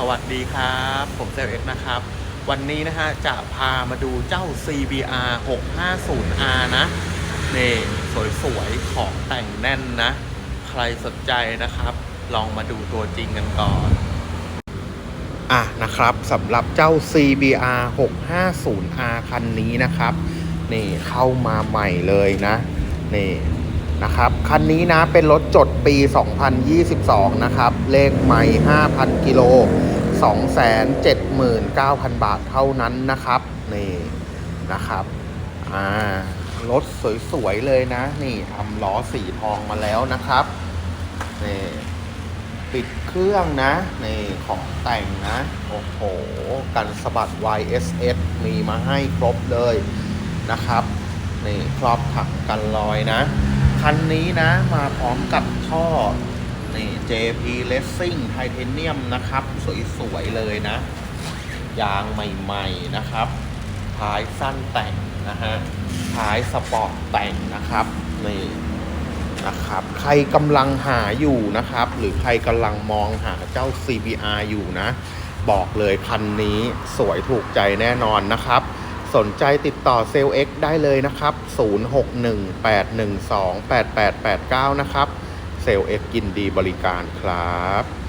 สวัสดีครับ ผมเซลเอ็กนะครับ วันนี้นะฮะจะพามาดูเจ้า CBR 650R นะนี่สวยๆ ของแต่งแน่นนะ ใครสนใจนะครับ ลองมาดูตัวจริงกันก่อน อะนะครับสำหรับเจ้า CBR 650R คันนี้นะครับ นี่เข้ามาใหม่เลยนะ นี่ นะครับ คันนี้นะเป็นรถจดปี 2022 นะครับ เลขไม่ 5,000 กิโล 279,000 บาทเท่านั้นนะครับ นี่นะครับ อ่ารถสวยๆเลยนะ นี่ทำล้อสีทองมาแล้วนะครับ นี่ปิดเครื่องนะนี่ของแต่งนะ โอ้โห กันสะบัด YSS มีมาให้ครบเลยนะครับ นี่ครอบถังกันรอยนะ คันนี้นะ มาพร้อมกับท่อนี่ JP Racing Titanium นะครับ สวยๆเลยนะ ยางใหม่ๆนะครับท้ายสั้นแต่งนะฮะท้ายสปอร์ตแต่งนะครับนี่นะครับ ใครกำลังหาอยู่นะครับ หรือใครกำลังมองหาเจ้า CBR อยู่นะ บอกเลยคันนี้สวยถูกใจแน่นอนนะครับ สนใจติดต่อเซลเอ็กได้เลยนะครับ 0618128889 นะครับ เซลเอ็กยินดีบริการครับ